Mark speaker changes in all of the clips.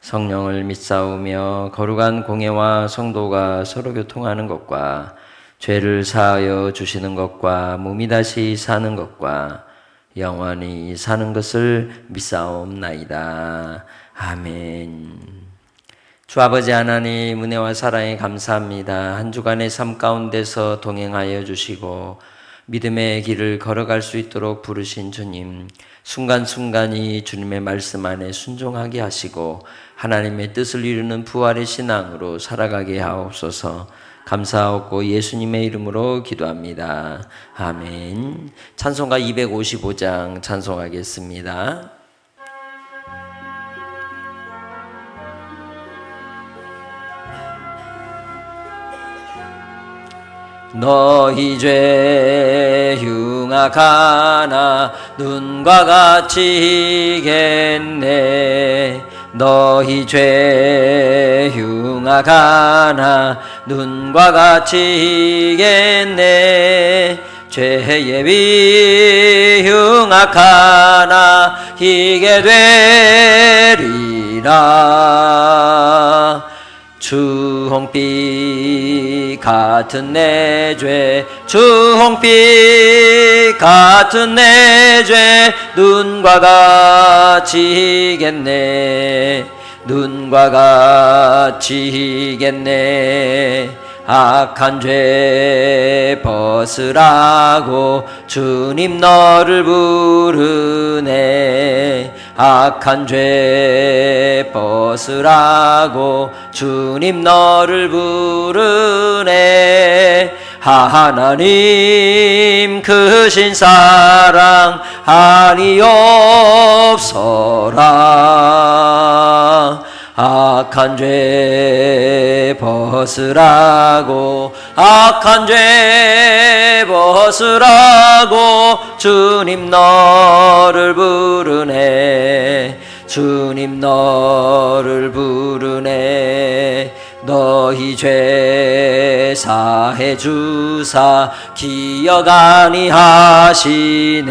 Speaker 1: 성령을 믿사오며 거룩한 공예와 성도가 서로 교통하는 것과 죄를 사하여 주시는 것과 몸이 다시 사는 것과 영원히 사는 것을 믿사옵나이다. 아멘. 주 아버지 하나님 은혜와 사랑에 감사합니다. 한 주간의 삶 가운데서 동행하여 주시고 믿음의 길을 걸어갈 수 있도록 부르신 주님. 순간순간이 주님의 말씀 안에 순종하게 하시고 하나님의 뜻을 이루는 부활의 신앙으로 살아가게 하옵소서. 감사하고 예수님의 이름으로 기도합니다. 아멘. 찬송가 255장 찬송하겠습니다. 너희 죄 흉악하나 눈과 같이 겠네. 너희 죄 흉악하나 눈과 같이 겠네. 죄의 비 흉악하나 희게 되리라 주홍빛 같은 내 죄, 주홍빛 같은 내 죄, 눈과 같이 겠네, 눈과 같이 겠네. 악한 죄 벗으라고 주님 너를 부르네. 악한 죄 벗으라고 주님 너를 부르네. 하나님 크신 사랑 아니옵소라 악한 죄 벗으라고 악한 죄 벗으라고 주님 너를 부르네 주님 너를 부르네. 너희 죄 사해 주사 기억 아니 하시네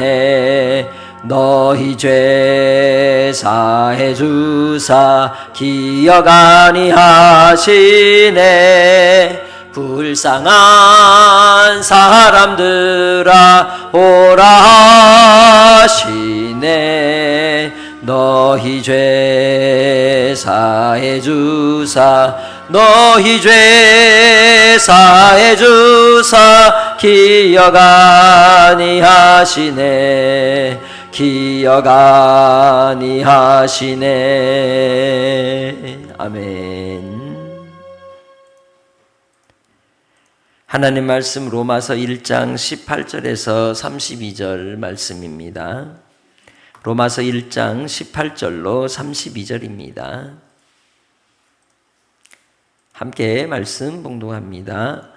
Speaker 1: 너희 죄 사해 주사 기억 아니 하시네. 불쌍한 사람들아 오라 하시네. 너희 죄 사해 주사 너희 죄 사해 주사 기억 아니 하시네 기억 아니 하시네 아멘 하나님 말씀 로마서 1장 18절에서 32절 말씀입니다. 로마서 1장 18절로 32절입니다. 함께 말씀 봉독합니다.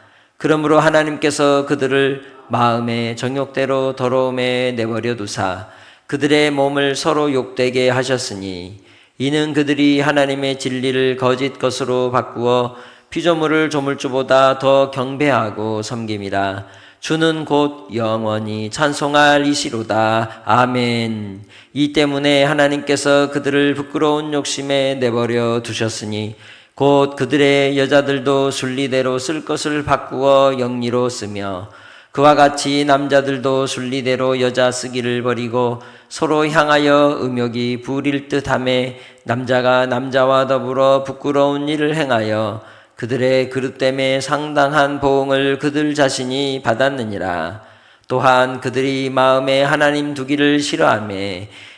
Speaker 1: 그러므로 하나님께서 그들을 마음의 정욕대로 더러움에 내버려 두사 그들의 몸을 서로 욕되게 하셨으니 이는 그들이 하나님의 진리를 거짓 것으로 바꾸어 피조물을 조물주보다 더 경배하고 섬김이라 주는 곧 영원히 찬송할 이시로다. 아멘. 이 때문에 하나님께서 그들을 부끄러운 욕심에 내버려 두셨으니 곧 그들의 여자들도 순리대로 쓸 것을 바꾸어 영리로 쓰며 그와 같이 남자들도 순리대로 여자 쓰기를 버리고 서로 향하여 음욕이 부릴 듯함에 남자가 남자와 더불어 부끄러운 일을 행하여 그들의 그릇됨에 상당한 보응을 그들 자신이 받았느니라. 또한 그들이 마음에 하나님 두기를 싫어하며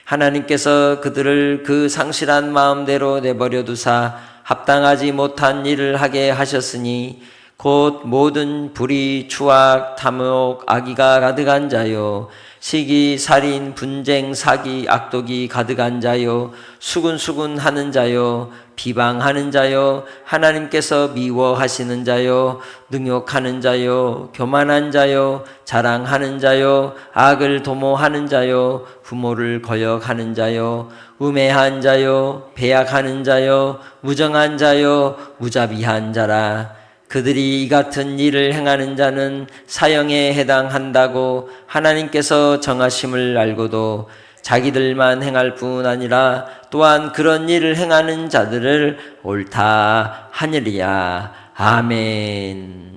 Speaker 1: 하나님께서 그들을 그 상실한 마음대로 내버려 두사 합당하지 못한 일을 하게 하셨으니 곧 모든 불의, 추악, 탐욕, 악의가 가득한 자요. 시기, 살인, 분쟁, 사기, 악독이 가득한 자요. 수군수군 하는 자요. 비방하는 자요. 하나님께서 미워하시는 자요. 능욕하는 자요. 교만한 자요. 자랑하는 자요. 악을 도모하는 자요. 부모를 거역하는 자요 우매한 자요 배약하는 자요 무정한 자요 무자비한 자라 그들이 이 같은 일을 행하는 자는 사형에 해당한다고 하나님께서 정하심을 알고도 자기들만 행할 뿐 아니라 또한 그런 일을 행하는 자들을 옳다 하느리야. 아멘.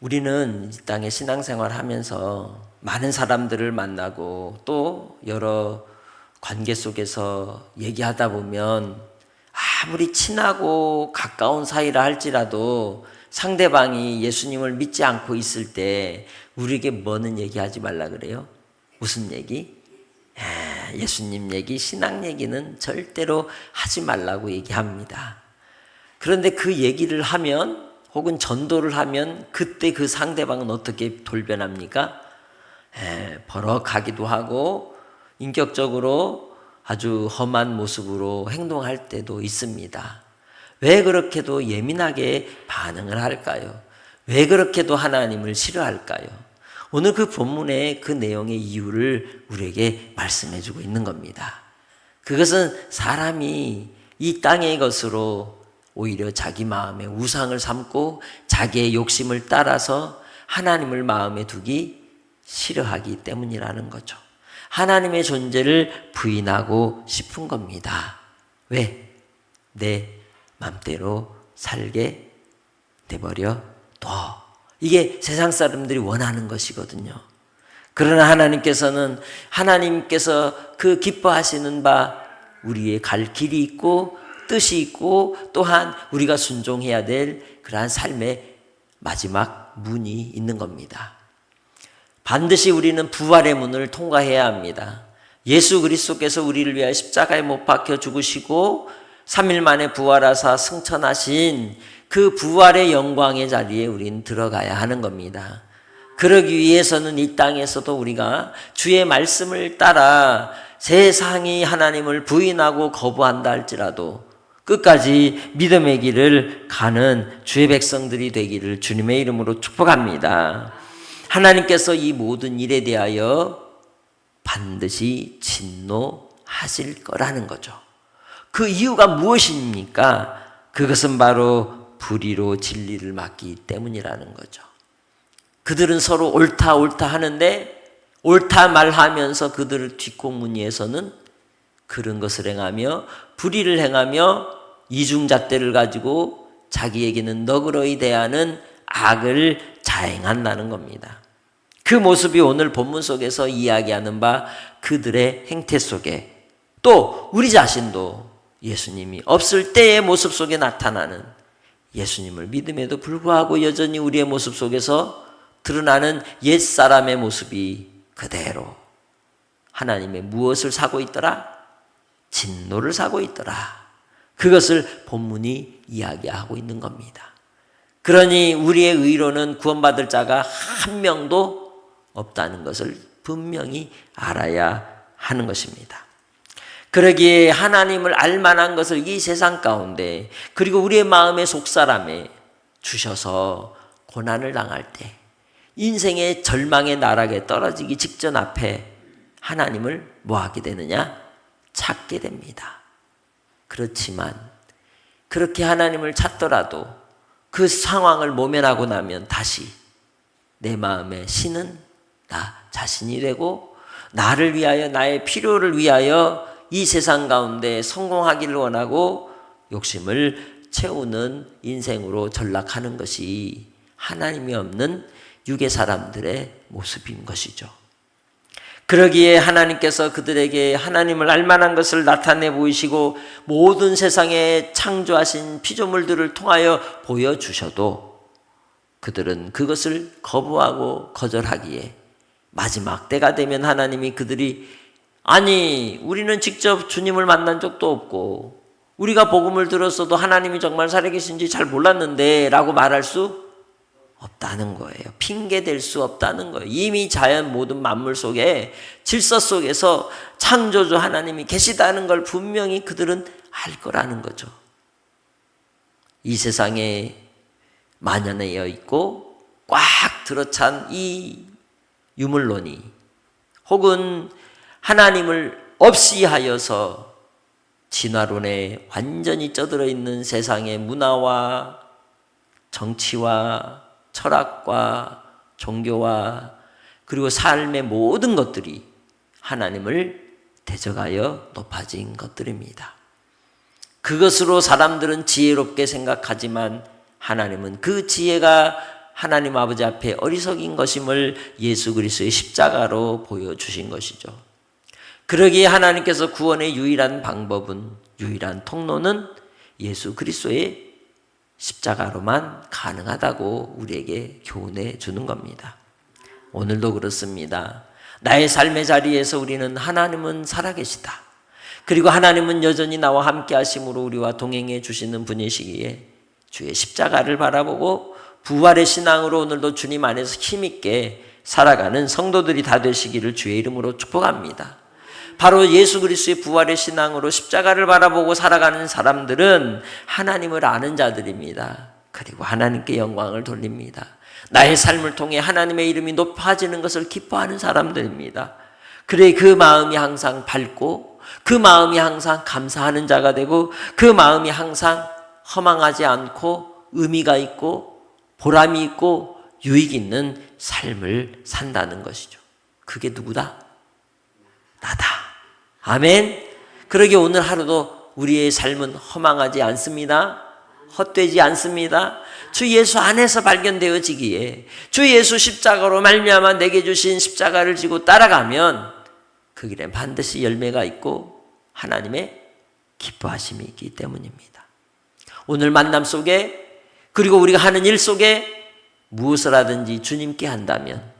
Speaker 1: 우리는 이 땅에 신앙생활 하면서 많은 사람들을 만나고 또 여러 관계 속에서 얘기하다 보면 아무리 친하고 가까운 사이라 할지라도 상대방이 예수님을 믿지 않고 있을 때 우리에게 뭐는 얘기하지 말라 그래요? 무슨 얘기? 예수님 얘기, 신앙 얘기는 절대로 하지 말라고 얘기합니다. 그런데 그 얘기를 하면 혹은 전도를 하면 그때 그 상대방은 어떻게 돌변합니까? 에, 버럭하기도 하고 인격적으로 아주 험한 모습으로 행동할 때도 있습니다. 왜 그렇게도 예민하게 반응을 할까요? 왜 그렇게도 하나님을 싫어할까요? 오늘 그 본문의 그 내용의 이유를 우리에게 말씀해 주고 있는 겁니다. 그것은 사람이 이 땅의 것으로 오히려 자기 마음에 우상을 삼고 자기의 욕심을 따라서 하나님을 마음에 두기 싫어하기 때문이라는 거죠. 하나님의 존재를 부인하고 싶은 겁니다. 왜? 내 맘대로 살게 내버려 둬. 이게 세상 사람들이 원하는 것이거든요. 그러나 하나님께서는 하나님께서 그 기뻐하시는 바 우리의 갈 길이 있고 뜻이 있고 또한 우리가 순종해야 될 그러한 삶의 마지막 문이 있는 겁니다. 반드시 우리는 부활의 문을 통과해야 합니다. 예수 그리스도께서 우리를 위하여 십자가에 못 박혀 죽으시고 3일 만에 부활하사 승천하신 그 부활의 영광의 자리에 우린 들어가야 하는 겁니다. 그러기 위해서는 이 땅에서도 우리가 주의 말씀을 따라 세상이 하나님을 부인하고 거부한다 할지라도 끝까지 믿음의 길을 가는 주의 백성들이 되기를 주님의 이름으로 축복합니다. 하나님께서 이 모든 일에 대하여 반드시 진노하실 거라는 거죠. 그 이유가 무엇입니까? 그것은 바로 불의로 진리를 막기 때문이라는 거죠. 그들은 서로 옳다 옳다 하는데 옳다 말하면서 그들을 뒷공문위에서는 그런 것을 행하며 불의를 행하며 이중잣대를 가지고 자기에게는 너그러이 대하는 악을 자행한다는 겁니다. 그 모습이 오늘 본문 속에서 이야기하는 바 그들의 행태 속에 또 우리 자신도 예수님이 없을 때의 모습 속에 나타나는 예수님을 믿음에도 불구하고 여전히 우리의 모습 속에서 드러나는 옛 사람의 모습이 그대로 하나님의 무엇을 사고 있더라? 진노를 사고 있더라. 그것을 본문이 이야기하고 있는 겁니다. 그러니 우리의 의로는 구원받을 자가 한 명도 없다는 것을 분명히 알아야 하는 것입니다. 그러기에 하나님을 알 만한 것을 이 세상 가운데 그리고 우리의 마음의 속사람에 주셔서 고난을 당할 때 인생의 절망의 나락에 떨어지기 직전 앞에 하나님을 뭐 하게 되느냐? 찾게 됩니다. 그렇지만 그렇게 하나님을 찾더라도 그 상황을 모면하고 나면 다시 내 마음에 신은 나 자신이 되고 나를 위하여 나의 필요를 위하여 이 세상 가운데 성공하기를 원하고 욕심을 채우는 인생으로 전락하는 것이 하나님이 없는 육의 사람들의 모습인 것이죠. 그러기에 하나님께서 그들에게 하나님을 알만한 것을 나타내 보이시고 모든 세상에 창조하신 피조물들을 통하여 보여주셔도 그들은 그것을 거부하고 거절하기에 마지막 때가 되면 하나님이 그들이 아니 우리는 직접 주님을 만난 적도 없고 우리가 복음을 들었어도 하나님이 정말 살아계신지 잘 몰랐는데 라고 말할 수 없다는 거예요. 핑계 댈수 없다는 거예요. 이미 자연 모든 만물 속에 질서 속에서 창조주 하나님이 계시다는 걸 분명히 그들은 알 거라는 거죠. 이 세상에 만연해 있고 꽉 들어찬 이 유물론이 혹은 하나님을 없이 하여서 진화론에 완전히 쩌들어 있는 세상의 문화와 정치와 철학과 종교와 그리고 삶의 모든 것들이 하나님을 대적하여 높아진 것들입니다. 그것으로 사람들은 지혜롭게 생각하지만 하나님은 그 지혜가 하나님 아버지 앞에 어리석인 것임을 예수 그리스도의 십자가로 보여주신 것이죠. 그러기에 하나님께서 구원의 유일한 방법은 유일한 통로는 예수 그리스도의 십자가로만 가능하다고 우리에게 교훈해 주는 겁니다. 오늘도 그렇습니다. 나의 삶의 자리에서 우리는 하나님은 살아계시다. 그리고 하나님은 여전히 나와 함께 하심으로 우리와 동행해 주시는 분이시기에 주의 십자가를 바라보고 부활의 신앙으로 오늘도 주님 안에서 힘있게 살아가는 성도들이 다 되시기를 주의 이름으로 축복합니다. 바로 예수 그리스도의 부활의 신앙으로 십자가를 바라보고 살아가는 사람들은 하나님을 아는 자들입니다. 그리고 하나님께 영광을 돌립니다. 나의 삶을 통해 하나님의 이름이 높아지는 것을 기뻐하는 사람들입니다. 그래 그 마음이 항상 밝고 그 마음이 항상 감사하는 자가 되고 그 마음이 항상 허망하지 않고 의미가 있고 보람이 있고 유익 있는 삶을 산다는 것이죠. 그게 누구다? 나다. 아멘. 그러게 오늘 하루도 우리의 삶은 허망하지 않습니다. 헛되지 않습니다. 주 예수 안에서 발견되어지기에 주 예수 십자가로 말미암아 내게 주신 십자가를 지고 따라가면 그 길에 반드시 열매가 있고 하나님의 기뻐하심이 있기 때문입니다. 오늘 만남 속에 그리고 우리가 하는 일 속에 무엇을 하든지 주님께 한다면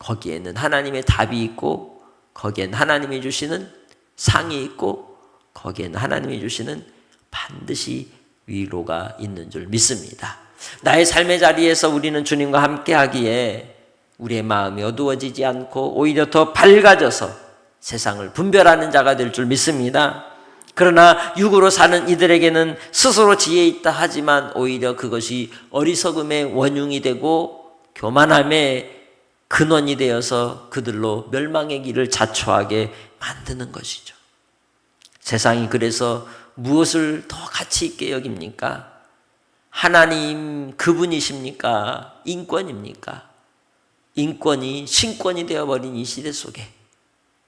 Speaker 1: 거기에는 하나님의 답이 있고 거기엔 하나님이 주시는 상이 있고 거기에는 하나님이 주시는 반드시 위로가 있는 줄 믿습니다. 나의 삶의 자리에서 우리는 주님과 함께 하기에 우리의 마음이 어두워지지 않고 오히려 더 밝아져서 세상을 분별하는 자가 될 줄 믿습니다. 그러나 육으로 사는 이들에게는 스스로 지혜 있다 하지만 오히려 그것이 어리석음의 원흉이 되고 교만함의 근원이 되어서 그들로 멸망의 길을 자초하게 만드는 것이죠. 세상이 그래서 무엇을 더 가치 있게 여깁니까? 하나님 그분이십니까? 인권입니까? 인권이 신권이 되어버린 이 시대 속에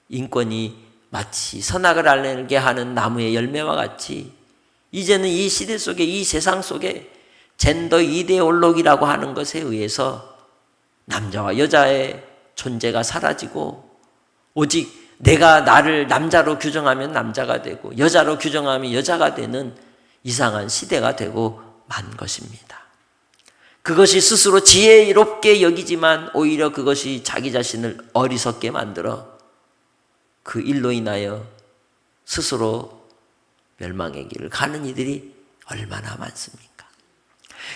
Speaker 1: 인권이 마치 선악을 알게 하는 나무의 열매와 같이 이제는 이 시대 속에 이 세상 속에 젠더 이데올로기라고 하는 것에 의해서 남자와 여자의 존재가 사라지고 오직 내가 나를 남자로 규정하면 남자가 되고 여자로 규정하면 여자가 되는 이상한 시대가 되고 만 것입니다. 그것이 스스로 지혜롭게 여기지만 오히려 그것이 자기 자신을 어리석게 만들어 그 일로 인하여 스스로 멸망의 길을 가는 이들이 얼마나 많습니까?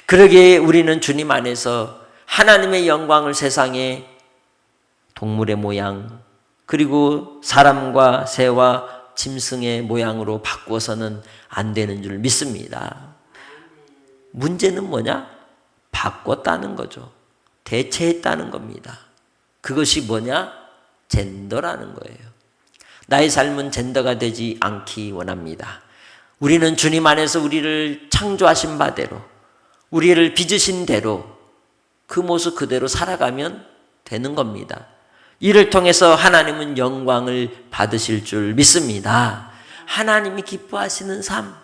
Speaker 1: 그러기에 우리는 주님 안에서 하나님의 영광을 세상에 동물의 모양, 그리고 사람과 새와 짐승의 모양으로 바꾸어서는 안 되는 줄 믿습니다. 문제는 뭐냐? 바꿨다는 거죠. 대체했다는 겁니다. 그것이 뭐냐? 젠더라는 거예요. 나의 삶은 젠더가 되지 않기 원합니다. 우리는 주님 안에서 우리를 창조하신 바대로 우리를 빚으신 대로 그 모습 그대로 살아가면 되는 겁니다. 이를 통해서 하나님은 영광을 받으실 줄 믿습니다. 하나님이 기뻐하시는 삶,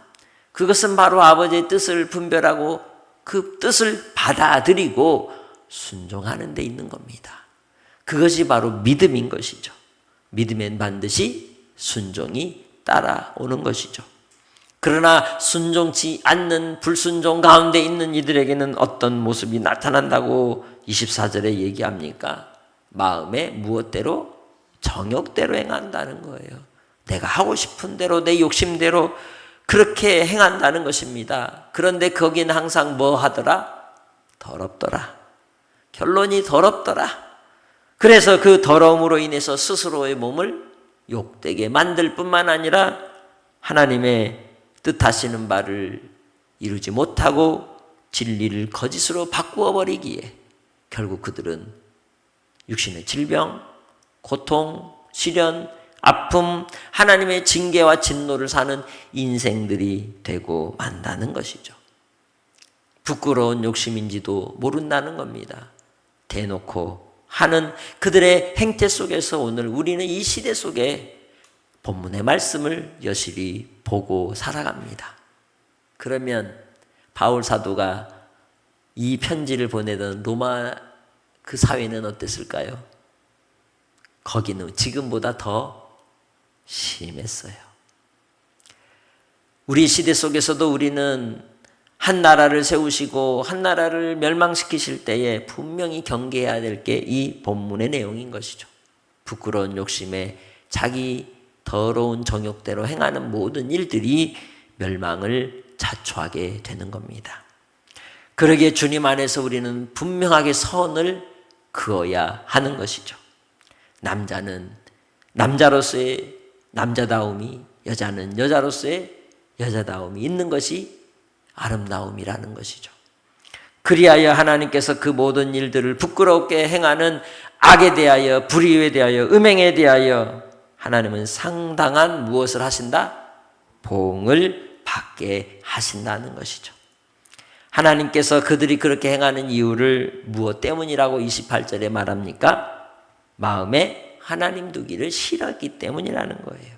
Speaker 1: 그것은 바로 아버지의 뜻을 분별하고 그 뜻을 받아들이고 순종하는 데 있는 겁니다. 그것이 바로 믿음인 것이죠. 믿으면 반드시 순종이 따라오는 것이죠. 그러나 순종치 않는 불순종 가운데 있는 이들에게는 어떤 모습이 나타난다고 24절에 얘기합니까? 마음에 무엇대로 정욕대로 행한다는 거예요. 내가 하고 싶은 대로 내 욕심대로 그렇게 행한다는 것입니다. 그런데 거기는 항상 뭐 하더라? 더럽더라. 결론이 더럽더라. 그래서 그 더러움으로 인해서 스스로의 몸을 욕되게 만들 뿐만 아니라 하나님의 뜻하시는 바를 이루지 못하고 진리를 거짓으로 바꾸어 버리기에 결국 그들은 육신의 질병, 고통, 시련, 아픔, 하나님의 징계와 진노를 사는 인생들이 되고 만다는 것이죠. 부끄러운 욕심인지도 모른다는 겁니다. 대놓고 하는 그들의 행태 속에서 오늘 우리는 이 시대 속에 본문의 말씀을 여실히 보고 살아갑니다. 그러면 바울 사도가 이 편지를 보내던 로마 그 사회는 어땠을까요? 거기는 지금보다 더 심했어요. 우리 시대 속에서도 우리는 한 나라를 세우시고 한 나라를 멸망시키실 때에 분명히 경계해야 될 게 이 본문의 내용인 것이죠. 부끄러운 욕심에 자기 더러운 정욕대로 행하는 모든 일들이 멸망을 자초하게 되는 겁니다. 그러기에 주님 안에서 우리는 분명하게 선을 그어야 하는 것이죠. 남자는 남자로서의 남자다움이, 여자는 여자로서의 여자다움이 있는 것이 아름다움이라는 것이죠. 그리하여 하나님께서 그 모든 일들을 부끄럽게 행하는 악에 대하여, 불의에 대하여, 음행에 대하여 하나님은 상당한 무엇을 하신다? 보응을 받게 하신다는 것이죠. 하나님께서 그들이 그렇게 행하는 이유를 무엇 때문이라고 28절에 말합니까? 마음에 하나님 두기를 싫었기 때문이라는 거예요.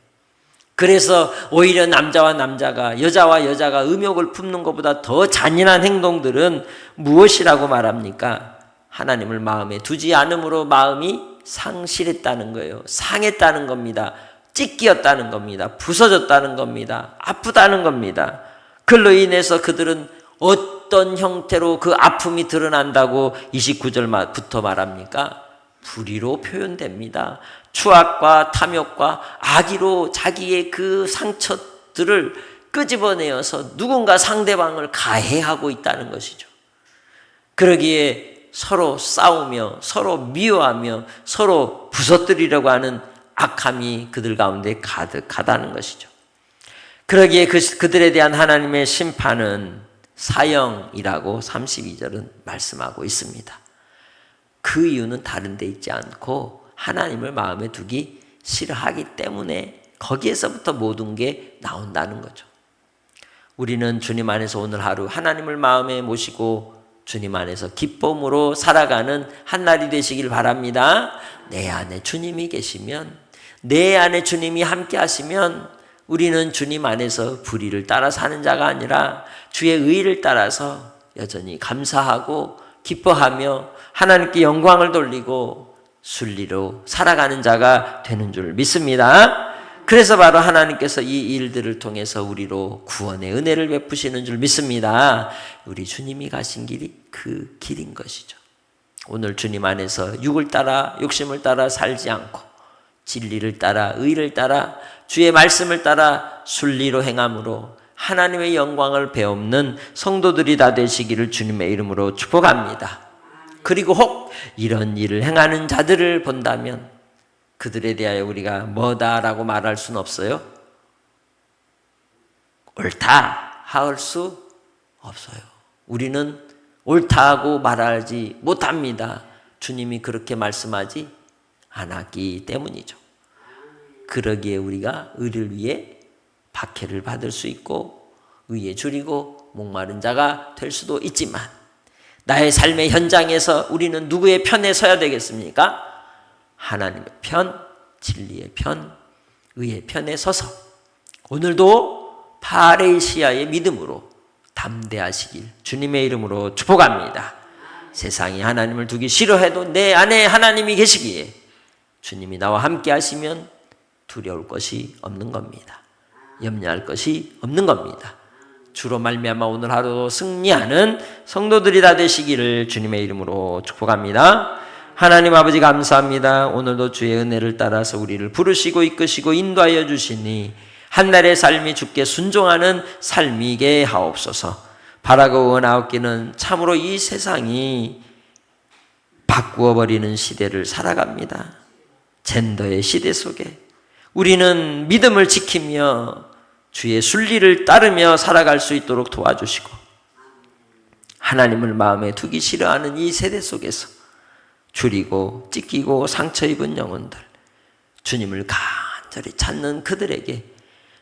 Speaker 1: 그래서 오히려 남자와 남자가 여자와 여자가 음욕을 품는 것보다 더 잔인한 행동들은 무엇이라고 말합니까? 하나님을 마음에 두지 않음으로 마음이 상실했다는 거예요. 상했다는 겁니다. 찢기었다는 겁니다. 부서졌다는 겁니다. 아프다는 겁니다. 그로 인해서 그들은 어 떤 형태로 그 아픔이 드러난다고 29절부터 말합니까? 불의로 표현됩니다. 추악과 탐욕과 악의로 자기의 그 상처들을 끄집어내어서 누군가 상대방을 가해하고 있다는 것이죠. 그러기에 서로 싸우며 서로 미워하며 서로 부서뜨리려고 하는 악함이 그들 가운데 가득하다는 것이죠. 그러기에 그, 그들에 대한 하나님의 심판은 사형이라고 32절은 말씀하고 있습니다. 그 이유는 다른 데 있지 않고 하나님을 마음에 두기 싫어하기 때문에 거기에서부터 모든 게 나온다는 거죠. 우리는 주님 안에서 오늘 하루 하나님을 마음에 모시고 주님 안에서 기쁨으로 살아가는 한 날이 되시길 바랍니다. 내 안에 주님이 계시면, 내 안에 주님이 함께 하시면 우리는 주님 안에서 불의를 따라 사는 자가 아니라 주의 의를 따라서 여전히 감사하고 기뻐하며 하나님께 영광을 돌리고 순리로 살아가는 자가 되는 줄 믿습니다. 그래서 바로 하나님께서 이 일들을 통해서 우리로 구원의 은혜를 베푸시는 줄 믿습니다. 우리 주님이 가신 길이 그 길인 것이죠. 오늘 주님 안에서 육을 따라 욕심을 따라 살지 않고 진리를 따라 의를 따라 주의 말씀을 따라 순리로 행함으로 하나님의 영광을 배움는 성도들이 다 되시기를 주님의 이름으로 축복합니다. 그리고 혹 이런 일을 행하는 자들을 본다면 그들에 대하여 우리가 뭐다라고 말할 수는 없어요. 옳다 할 수 없어요. 우리는 옳다고 말하지 못합니다. 주님이 그렇게 말씀하지 않았기 때문이죠. 그러기에 우리가 의를 위해 박해를 받을 수 있고 의에 줄이고
Speaker 2: 목마른 자가 될 수도 있지만 나의 삶의 현장에서 우리는 누구의 편에 서야 되겠습니까? 하나님의 편, 진리의 편, 의의 편에 서서 오늘도 파레시아의 믿음으로 담대하시길 주님의 이름으로 축복합니다. 세상이 하나님을 두기 싫어해도 내 안에 하나님이 계시기에 주님이 나와 함께 하시면 두려울 것이 없는 겁니다. 염려할 것이 없는 겁니다. 주로 말미암아 오늘 하루도 승리하는 성도들이 다 되시기를 주님의 이름으로 축복합니다. 하나님 아버지 감사합니다. 오늘도 주의 은혜를 따라서 우리를 부르시고 이끄시고 인도하여 주시니 한 날의 삶이 주께 순종하는 삶이게 하옵소서. 바라고 원하옵기는 참으로 이 세상이 바꾸어 버리는 시대를 살아갑니다. 젠더의 시대 속에 우리는 믿음을 지키며 주의 순리를 따르며 살아갈 수 있도록 도와주시고 하나님을 마음에 두기 싫어하는 이 세대 속에서 줄이고 찢기고 상처 입은 영혼들 주님을 간절히 찾는 그들에게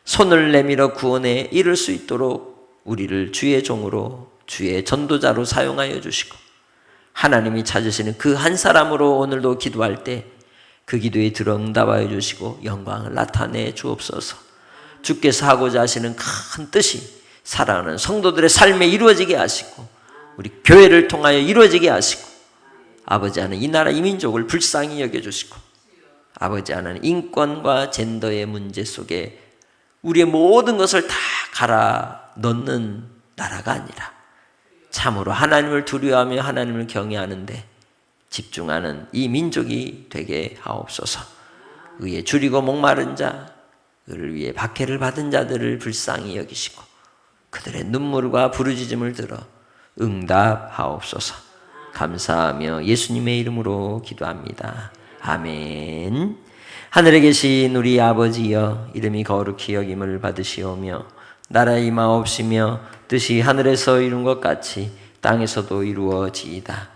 Speaker 2: 손을 내밀어 구원에 이를 수 있도록 우리를 주의 종으로 주의 전도자로 사용하여 주시고 하나님이 찾으시는 그 한 사람으로 오늘도 기도할 때 그 기도에 들어 응답하여 주시고 영광을 나타내 주옵소서. 주께서 하고자 하시는 큰 뜻이 사랑하는 성도들의 삶에 이루어지게 하시고 우리 교회를 통하여 이루어지게 하시고 아버지 하는 이 나라 이 민족을 불쌍히 여겨 주시고 아버지 하는 인권과 젠더의 문제 속에 우리의 모든 것을 다 갈아 넣는 나라가 아니라 참으로 하나님을 두려워하며 하나님을 경외하는데 집중하는 이 민족이 되게 하옵소서. 의에 줄이고 목마른 자, 의를 위해 박해를 받은 자들을 불쌍히 여기시고 그들의 눈물과 부르짖음을 들어 응답하옵소서. 감사하며 예수님의 이름으로 기도합니다. 아멘. 하늘에 계신 우리 아버지여 이름이 거룩히 여김을 받으시오며 나라의 마옵시며 뜻이 하늘에서 이룬 것 같이 땅에서도 이루어지이다.